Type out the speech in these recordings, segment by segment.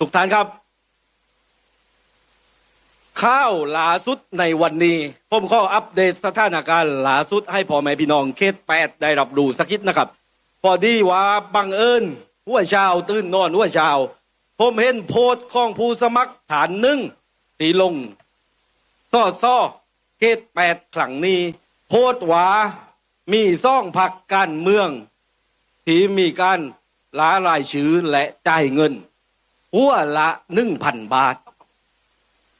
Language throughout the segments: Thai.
ทุกท่านครับ ข้าวหลาสุดในวันนี้ผมขออัปเดตสถานการณ์หลาสุดให้พ่อแม่พี่น้องเขตแปดได้รับรู้สักนิดนะครับ พอดีว่าบังเอิญหัวเช้าตื่นนอนหัวเช้าผมเห็นโพสต์ของผู้สมัครฐานหนึ่งตีลงต่อซ่อเขตแปดครั้งนี้ โพสต์ว่ามีซ่องพักการเมือง ที่มีการล้ารายชื่อและจ่ายเงิน หัวละหนึ่งพันบาท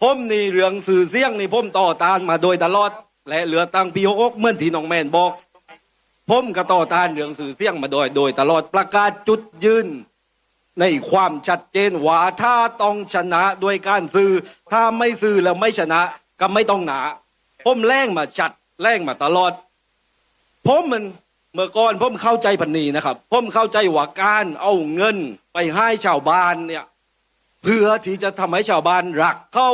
ผมนี่เรื่องสื่อเสียงนี่ผมต่อต้านมาโดยตลอด และเหลือตังพี่อกเมื่อนที่น้องแมนบอกผมก็ต่อต้านเรื่องสื่อเสียงมาโดยโดยตลอดประกาศจุดยืน ในความชัดเจนว่าถ้าต้องชนะด้วยการซื้อ ถ้าไม่ซื้อแล้วไม่ชนะ ก็ไม่ต้องหนาผมแรงมาจัดแรงมาตลอด ผมมันเมื่อก่อนผมเข้าใจพันนีนะครับ ผมเข้าใจว่าการเอาเงินไปให้ชาวบ้านเนี่ย เพื่อที่จะทำให้ชาวบ้านรักเขา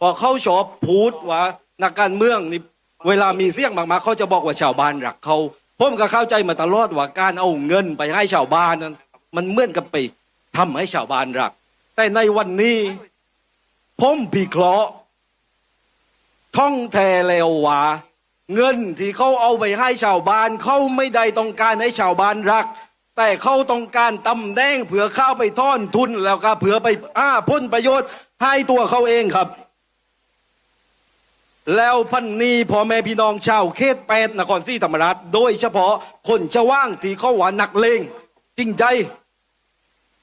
พอเขาชอบพูดว่านักการเมืองนี่เวลามีเสียงมากๆเขาจะบอกว่าชาวบ้านรักเขาผมก็เข้าใจมาตลอดว่าการเอาเงินไปให้ชาวบ้านนั้น มันเหมือนกับไปทำให้ชาวบ้านรัก แต่ในวันนี้ผมพิเคราะห์ท่องแทแล้วว่าเงินที่เขาเอาไปให้ชาวบ้านเขาไม่ได้ต้องการให้ชาวบ้านรัก แต่เขาต้องการตำแหน่งเผื่อเข้าไปท่อนทุนแล้วก็เผื่อไปอ้าพ้นประโยชน์ให้ตัวเขาเองครับ แล้วพันนี้พ่อแม่พี่น้องชาวเขตแปดนครศรีธรรมราชโดยเฉพาะคนชาว่างที่เขาหวานนักเลงจริงใจ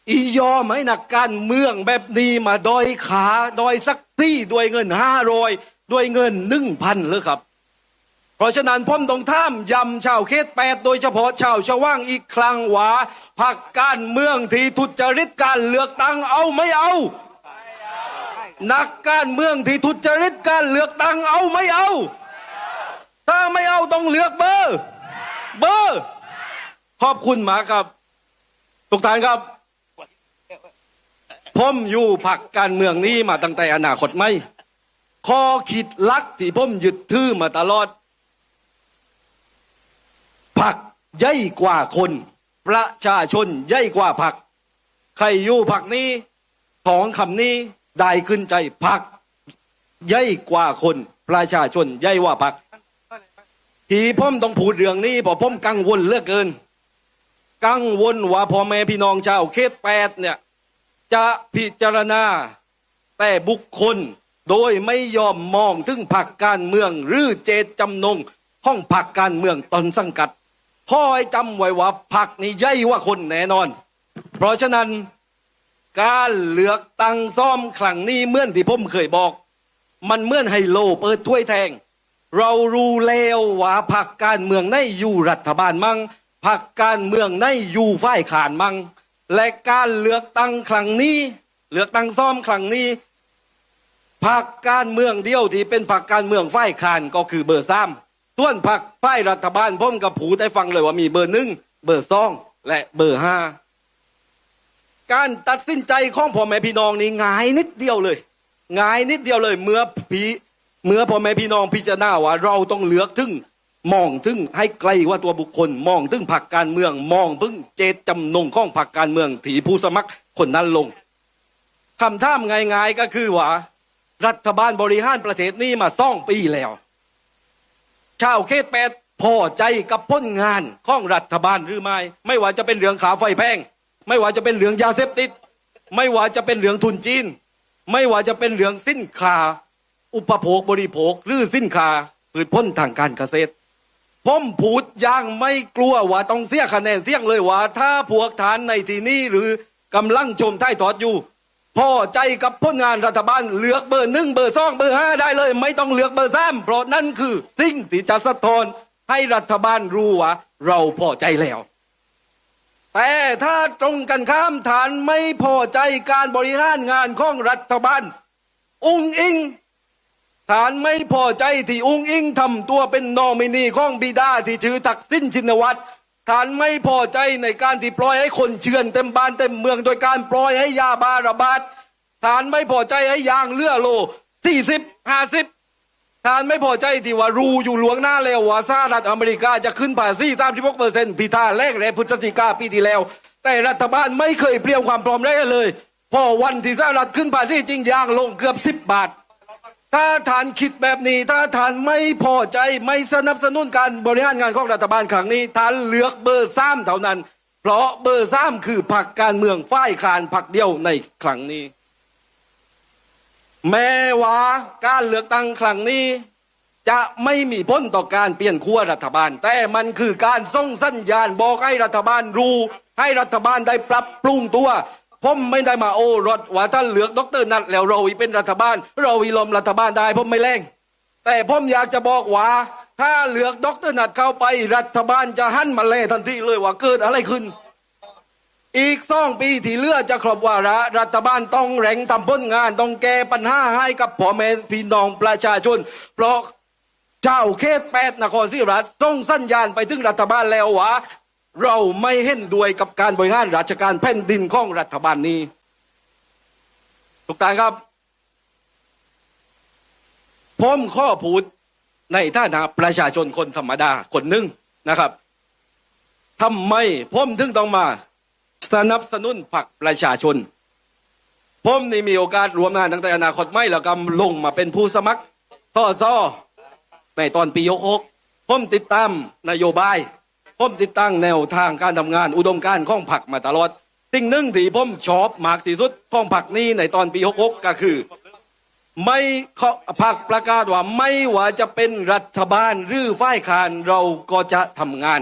อียอมให้นักการเมืองแบบนี้มาดอยขาดอยสักซี่ด้วยเงินห้าร้อยด้วยเงินหนึ่งพันเลยครับ เพราะฉะนั้นผมต้องท่ามยำชาวเขตแปดโดยเฉพาะชาวชาวว่างอีกครั้งว่าพักการเมืองที่ทุจริตการเลือกตั้งเอาไม่เอา นักการเมืองที่ทุจริตการเลือกตั้งเอาไม่เอา ถ้าไม่เอาต้องเลือกเบอร์ เบอร์ ขอบคุณหมากครับทุกท่านครับผมอยู่ผักการเมืองนี้มาตั้งแต่อนาคตไม่ข้อคิดลักที่ผมยึดถือมาตลอด ผักใหญ่กว่าคน ประชาชนใหญ่กว่าผัก ใครอยู่ผักนี้สองคำนี้ได้ขึ้นใจผักใหญ่กว่าคน ประชาชนใหญ่กว่าผัก ที่ผมต้องพูดเรื่องนี้พราะผมกังวลเลือกเกิน กังวลว่าพ่อแม่พี่น้องชาวเขตแปดเนี่ยจะพิจารณาแต่บุคคลโดยไม่ยอมมองถึงผักการเมืองหรือเจตจำนงของผักการเมืองตนสังกัด พ่อให้จำไว้ว่าผักนี่ใหญ่ว่าคนแน่นอน เพราะฉะนั้นการเลือกตั้งซ่อมครั้งนี้เหมื่อนที่ผมเคยบอก มันเหมื่อนไฮโลเปิดถ้วยแทง เรารู้แล้วว่าผักการเมืองในอยู่รัฐบาลมั่งผักการเมืองในอยู่ฝ่ายขานมั่งและการเลือกตั้งครั้งนี้ เลือกตั้งซ่อมครั้งนี้ผักการเมืองเดียวที่เป็นผักการเมืองฝ่ายขานก็คือเบอร์สาม ส่วนผักฝ่ายรัฐบาลผมกับผูได้ฟังเลยว่ามีเบอร์หนึ่งเบอร์สองและเบอร์ห้าการตัดสินใจของพ่อแม่พี่น้องนี่ง่ายนิดเดียวเลยง่ายนิดเดียวเลยเมื่อพีเมื่อพ่อแม่พี่น้องพิจารณาว่าเราต้องเลือกถึงมองถึงให้ไกลว่าตัวบุคคลมองถึงผักการเมืองมองถึงเจตจำนงของผักการเมืองถีผู้สมัครคนนั้นลงคำท่ามง่ายๆก็คือว่า รัฐบาลบริหารประเทศนี้มาซ่องปีแล้ว ชาวเขตแปดพอใจกับพ้นงานของรัฐบาลหรือไม่ ไม่ว่าจะเป็นเรื่องขาไฟแพง ไม่ว่าจะเป็นเรื่องยาเสพติด ไม่ว่าจะเป็นเรื่องทุนจีน ไม่ว่าจะเป็นเรื่องสิ้นค้าอุปโภคบริโภคหรือสิ้นค้าพืชพ้นทางการเกษตรผมพูดย่างไม่กลัวว่าต้องเสียคะแนนเสียงเลยว่า ถ้าพวกฐานในที่นี้หรือกำลังชมท้ายทอดอยู่ พอใจกับพ้นงานรัฐบาลเลือกเบอร์หนึ่งเบอร์สองเบอร์ห้าได้เลย ไม่ต้องเลือกเบอร์สามเพราะนั่นคือสิ่งที่จะสะท้อนให้รัฐบาลรู้ว่า เราพอใจแล้ว แต่ถ้าตรงกันข้ามฐานไม่พอใจการบริหารงานของรัฐบาล อุ้งอิงฐานไม่พอใจที่อุ้งอิงทำตัวเป็นนอมินีของบิดาที่ชื่อทักษิณชินวัตร ฐานไม่พอใจในการที่ปล่อยให้คนเชือนเต็มบ้านเต็มเมืองโดยการปล่อยให้ยาบาระบาดฐานไม่พอใจให้ยางเลือโลสี่สิบห้าสิบฐานไม่พอใจที่ว่ารูอยู่หลวงหน้าแล้วว่าสหรัฐอเมริกาจะขึ้นภาษีสามสิบหกเปอร์เซ็นต์พิธาแรกแรกพฤศจิกาปีที่แล้ว แต่รัฐบาลไม่เคยเปลี่ยนความพร้อมได้เลย พอวันที่สหรัฐขึ้นภาษีจริงยางลงเกือบสิบบาท ถ้าทานคิดแบบนี้ ถ้าทานไม่พอใจไม่สนับสนุนการบริหารงานของรัฐบาลครั้งนี้ทานเลือกเบอร์ซ้ำเท่านั้น เพราะเบอร์ซ้ำคือพรรคการเมืองฝ่ายคานพรรคเดียวในครั้งนี้ แม้ว่าการเลือกตั้งครั้งนี้ จะไม่มีพ้นต่อการเปลี่ยนขั้วรัฐบาล แต่มันคือการส่งสัญญาณบอกให้รัฐบาลรู้ให้รัฐบาลได้ปรับปรุงตัว ผมไม่ได้มาโอ้รถว่าถ้านเหลือกดรนัทแล้วเราอีเป็นรัฐบาล เราอีลมรัฐบาลได้ผมไม่แรงแต่ผมอยากจะบอกว่าถ้าเหลือกดรนัทเข้าไปรัฐบาลจะหันมาเล่ทันทีเลยว่าเกิดอะไรขึ้น อีกสองปีที่เลือจะครบวาระรัฐบาลต้องแรงทำพ้นงาน ต้องแก้ปัญหาให้กับพ่อแม่พี่น้องประชาชน เพราะเจ้าเขตแปดนครศรีธรรมราชส่งสัญญาณไปถึงรัฐบาลแล้วว่า เราไม่เห็นด้วยกับการบริหารราชการแผ่นดินของรัฐบาลนี้ทุกท่านครับ ผมข้อพูดในฐานะประชาชนคนธรรมดาคนหนึ่งนะครับทำไมผมถึงต้องมาสนับสนุนพรรคประชาชน ผมนี่มีโอกาสรวมงานตั้งแต่อนาคตไม่แล้วก็ลงมาเป็นผู้สมัครท่อซ้อในตอนปียกกผมติดตามนโยบาย ผมติดตั้งแนวทางการทำงานอุดมการณ์ของพรรคมาตลอด สิ่งหนึ่งที่ผมชอบมากที่สุดของพรรคนี้ในตอนปีหกก็คือ ไม่เขาพรรคประกาศว่าไม่ว่าจะเป็นรัฐบาลหรือฝ่ายค้านเราก็จะทำงาน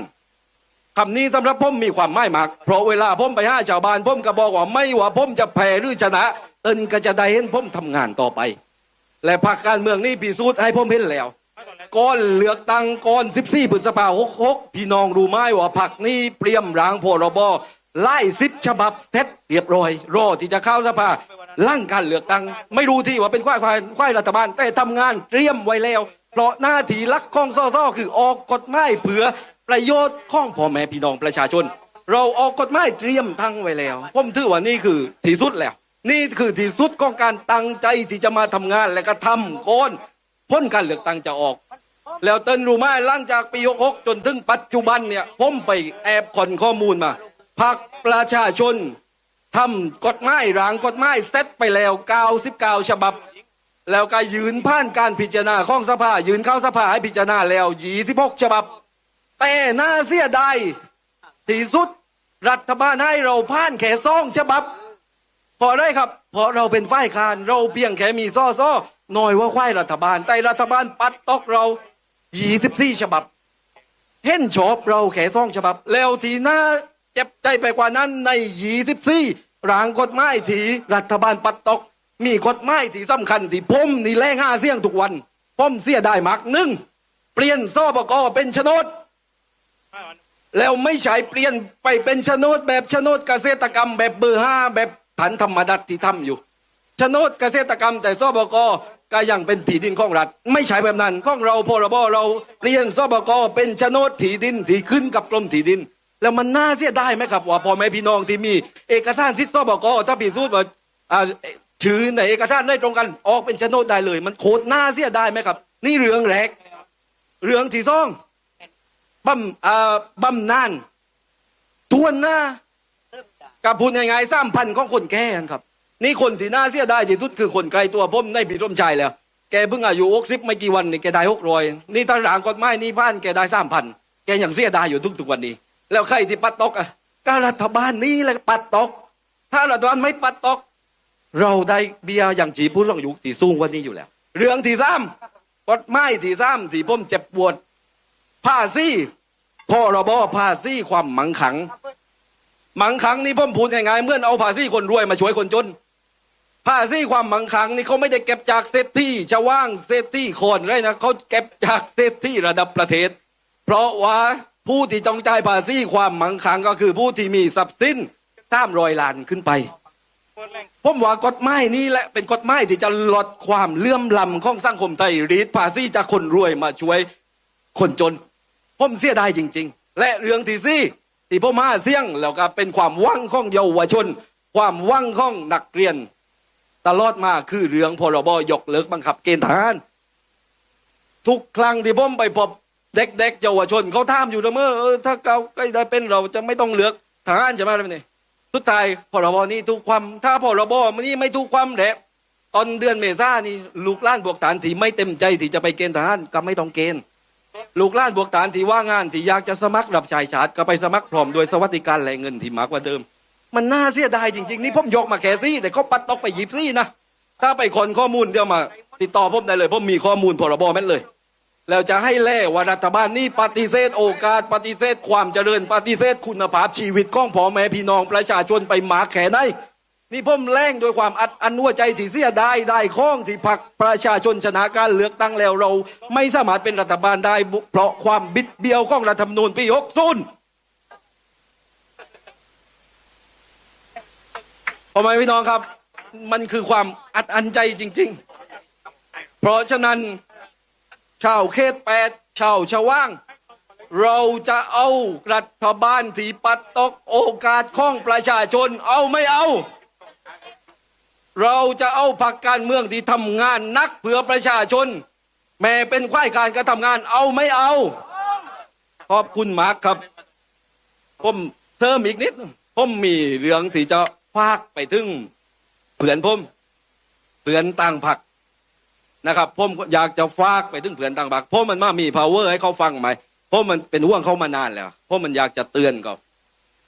คำนี้สำหรับผมมีความหมายมาก เพราะเวลาผมไปห้าชาวบ้านผมก็บอกว่าไม่ว่าผมจะแพ้หรือชนะเอินก็จะได้เห็นผมทำงานต่อไป และพรรคการเมืองนี้พิสูจน์ให้ผมเห็นแล้ว ก่อนเลือกตั้งก่อน14พฤษภาคม66พี่น้องรู้ไหมว่าพรรคนี้เตรียมรางพรบไล่สิบฉบับเสร็จเรียบร้อย รอที่จะเข้าสภาลั่งการเลือกตั้งไม่รู้ที่ว่าเป็นควายควายควายรัฐบาล แต่ทำงานเตรียมไว้แล้ว เพราะหน้าที่ลักข้องซ่อซ่อคือออกกฎหมายเผื่อประโยชน์ของพ่อแม่พี่น้องประชาชน เราออกกฎหมายเตรียมทั้งไว้แล้วผมถือว่านี่คือที่สุดแล้ว นี่คือที่สุดของการตั้งใจที่จะมาทำงานและก็ทำก้อน พ้นการเลือกตั้งจะออก แล้วเติ้นรู้ไหมหลังจากปี66จนถึงปัจจุบันเนี่ยผมไปแอบขอนข้อมูลมาพักประชาชนทำกฎหมายร่างกฎหมายเซตไปแล้ว99ฉบับ แล้วก็ยืนผ่านการพิจารณาของสภา ยืนเข้าสภาให้พิจารณาแล้ว26ฉบับ แต่น่าเสียดายที่สุดรัฐบาลให้เราผ่านแค่ซองฉบับ เพราะอะไรครับ เพราะเราเป็นฝ่ายค้านเราเพียงแค่มีซ่อซ่อหน่อยว่าควายรัฐบาล แต่รัฐบาลปัดตอกเรา 24 ฉบับ เห็นชอบเราแค่ซองฉบับ แล้วทีหน้าเจ็บใจไปกว่านั้นใน 24ร่างกฎหมายที่รัฐบาลปัดตก มีกฎหมายที่สำคัญที่ผมนี่แรงห้าเสียงทุกวันผมเสียได้มากหนึ่งเปลี่ยนซ่อบกอบเป็นโฉนดแล้วไม่ใช่เปลี่ยนไปเป็นโฉนดแบบโฉนดเกษตรกรรมแบบเบอร์ห้าแบบ ผันธรรมดัตที่ทำอยู่โฉนดเกษตรกรรมแต่สบกก็ยังเป็นที่ดินของรัฐ ไม่ใช่แบบนั้นของเราพรบเราเปลี่ยนสบกเป็นโฉนดที่ดินที่ขึ้นกับกรมที่ดิน แล้วมันน่าเสียดายไหมครับว่าพ่อแม่พี่น้องที่มี เอกสารสิทธิสบกถ้าพิดสูจน์ว่าอ่าถือในเอกสารได้ตรงกันออกเป็นโฉนดได้เลย มันโคตรน่าเสียดายไหมครับ นี่เรื่องแรกเรื่องที่สองบำอ่าบำนานทวนหน้า กับพูดยังไงสามพันของคนแก่ครับ นี่คนที่น่าเสียดายที่สุดคือคนไกลตัวผมในปีร่มใจแล้ว แกเพิ่งอายุหกสิบไม่กี่วันนี่แกได้หกร้อยนี่ถ้าหลางกฎหมายนี่พันแกได้สามพันแกยังเสียดายอยู่ทุกๆวันนี้ แล้วใครที่ปัดตกอะก็รัฐบาลนี่แหละปัดตก ถ้ารัฐบาลไม่ปัดตก เราได้เบียร์อย่างจีผู้ต้องอยู่ที่สูงกว่านี้อยู่แล้ว เรื่องที่สามกฎหมายที่สามที่ผมเจ็บปวดภาษีพรบภาษีความหมังขัง มังขังนี่ผมพูดง่ายๆเมื่อนเอาภาษีคนรวยมาช่วยคนจน ภาษีความหมังขังนี่เขาไม่ได้เก็บจากเศรษฐีชาวว่างเศรษฐีคนไรนะเขาเก็บจากเศรษฐีระดับประเทศ เพราะว่าผู้ที่ต้องจ่ายภาษีความหมังขังก็คือผู้ที่มีทรัพย์สินตามรอยล้านขึ้นไปผมว่ากฎหมายนี้แหละเป็นกฎหมายที่จะลดความเลื่อมล้ำของสังคมไทยรีดภาษีจากคนรวยมาช่วยคนจนผมเสียดายจริง ๆ และเรื่องที่สี่ ที่ผมมาเสี่ยงแล้วก็เป็นความหวังของเยาวชน ความหวังของนักเรียน ตลอดมาคือเรื่องพรบยกเลิกบังคับเกณฑ์ทหารทุกครั้งที่ผมไปพบเด็กๆเยาวชนเขาถามอยู่เสมอเออถ้าเขาใกล้ได้เป็นเราจะไม่ต้องเลือกทหารใช่ไหมล่ะนี่สุดท้ายพรบนี้ทุกความ ถ้าพรบนี้ไม่ทุกความแหละตอนเดือนเมษานี่ลูกล้านบวกฐานที่ไม่เต็มใจที่จะไปเกณฑ์ทหารก็ไม่ต้องเกณฑ์ ลูกล้านบวกฐานที่ว่างงานที่อยากจะสมัครรับชายชาติก็ไปสมัครพร้อมโดวยสวัสดิการและเงินที่มากกว่าเดิม มันน่าเสียดายจริง ๆ นี่ผมยกมาแค่ซี่แต่เขาปัดตกไปหยิบซี่นะถ้าไปคนข้อมูลเดี๋ยวมา ติดต่อผมได้เลยผมมีข้อมูลพรบแม่นเลย แล้วจะให้แล่ว่ารัฐบาลนี่ปฏิเสธโอกาสปฏิเสธความเจริญปฏิเสธคุณภาพชีวิตของพ่อแม่พี่น้องประชาชนไปหมาแขนได้นี่ นี่ผมแรงโดยความอัดอันนัวใจที่เสียได้ได้ข้องที่พักประชาชนชนะการเลือกตั้งแล้วเรา ไม่สามารถเป็นรัฐบาลได้ เพราะความบิดเบี้ยวของรัฐธรรมนูญปี60พ่อแม่พี่น้องครับ มันคือความอัดอันใจจริง ๆ เพราะฉะนั้นชาวเขตแปดชาวชาวว่าง เราจะเอารัฐบาลที่ปัดตกโอกาสของประชาชนเอาไม่เอา เราจะเอาพรรคการเมืองที่ทำงานนักเพื่อประชาชน แม้เป็นควายการกระทำงานเอาไม่เอา ขอบคุณมากครับ ผมเติมอีกนิด ผมมีเรื่องที่จะพากไปถึงเผื่อนผมเผื่อนต่างผักนะครับผมอยากจะฝากไปถึงเพื่อนต่างบักเพราะมันมามี power ให้เขาฟังไหมเพราะมันเป็นห่วงเขามานานแล้วเพราะมันอยากจะเตือนก็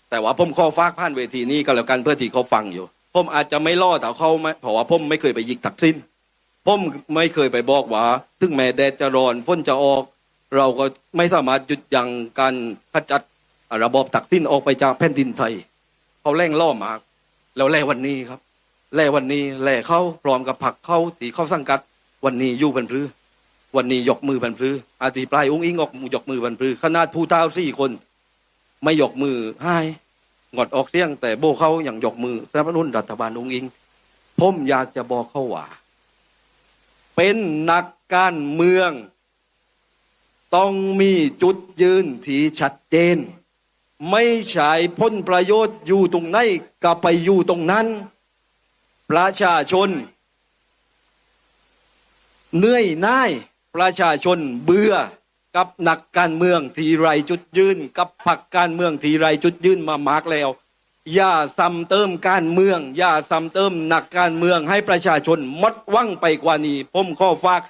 แต่ว่าผมขอฝากผ่านเวทีนี้ก็แล้วกันเพื่อที่เขาฟังอยู่ ผมอาจจะไม่ล่อแต่เขาไม่เพราะว่าผมไม่เคยไปยิกตักสิ้นผมไม่เคยไปบอกว่าถึงแม้แดดจะร้อนฝนจะออก เราก็ไม่สามารถหยุดยั้งการขจัดระบอบตักสิ้นออกไปจากแผ่นดินไทยเขาแร่งล่อมากแล้วแล่วันนี้ครับ แล่วันนี้แล่เขาพร้อมกับผักเขาที่เขาสังกัด วันนี้อยู่บันพลือวันนี้ยกมือบันพลืออาทิปลายอุ้งอิงออกยกมือบันพลือขนาดผู้เท้าสี่คน ไม่ยกมือให้ งดออกเสียง แต่โบเขาอย่างยกมือสนับสนุนรัฐบาลอุงอิง ผมอยากจะบอกเขาว่า เป็นนักการเมือง ต้องมีจุดยืนที่ชัดเจน ไม่ใช่พ้นประโยชน์อยู่ตรงไหนก็ไปอยู่ตรงนั้น ประชาชนเหนื่อยน่ายประชาชนเบื่อ กับนักการเมืองทีไรจุดยืน กับพรรคการเมืองทีไรจุดยืนมามากแล้ว อย่าซ้ำเติมการเมือง อย่าซ้ำเติมนักการเมืองให้ประชาชนมดหวังไปกว่านี้ผมข้อฝาก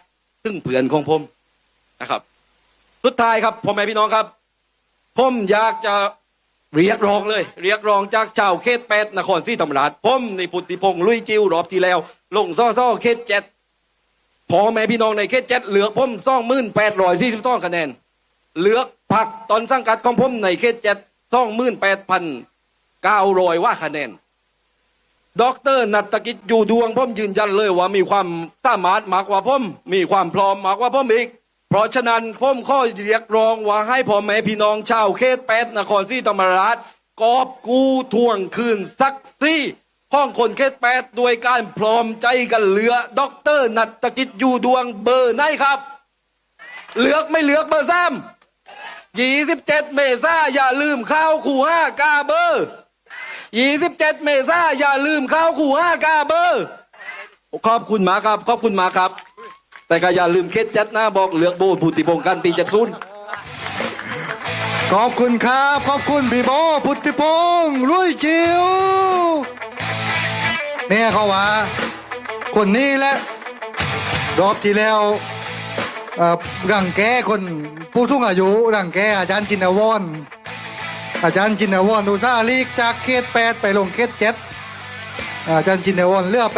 ถึงเพื่อนของผมนะครับ สุดท้ายครับพ่อแม่พี่น้องครับ ผมอยากจะเรียกร้องเลย เรียกร้องจากชาวเขตแปดนครศรีธรรมราชผมในพุทธิพงษ์ลุยจิวรอบที่แล้ว ลงซ่อซ่อเขตเจ็ด พอแม่พี่น้องในเขตเจ็ดเหลือกผมสองมื่นแปดร้อยสี่สิบสองคะแนน เหลือผักตอนสังกัดของผมในเขตเจ็ดสองมื่นแปดพันเก้าร้อยว่าคะแนนด็อกเตอร์นัตกิจอยู่ดวงผมยืนยันเลยว่ามีความสามารถมากกว่าผมมีความพร้อมมากกว่าผมอีก เพราะฉะนั้นผมข้อเรียกร้องว่าให้พ่อแม่พี่น้องชาวเขตแปดนครศรีธรรมราชกอบกู้ทวงคืนซักซี่ ห้องคนเขตแปดด้วยการพร้อมใจกันเหลือด็อกเตอร์นัตกิจอยู่ดวงเบอร์ไหนครับ เลือกไม่เลือกเบอร์ซ้ำยี่สิบเจ็ดเมษาอย่าลืมข้าวขู่ห้ากาเบอร์ยี่สิบเจ็ดเมษาอย่าลืมข้าวขู่ห้ากาเบอร์ขอบคุณมาครับขอบคุณมาครับ แต่ก็อย่าลืมเคสจัดหนะบอกเลือกโบผูติพงกันปีเจ็ดศูนย์ขอบคุณครับขอบคุณพี่โบพุทธิพงษ์รุ่ยจิ๋ว เนี่ยเขาว่า คนนี้แหละรอบที่แล้วอ่อรังแกคนผู้สูงอายุรังแกอาจารย์จินวอนอาจารย์จินวอนอุซาลีกจากเขตแปดไปลงเขตเจ็ดอาจารย์จินวอนเลือกไป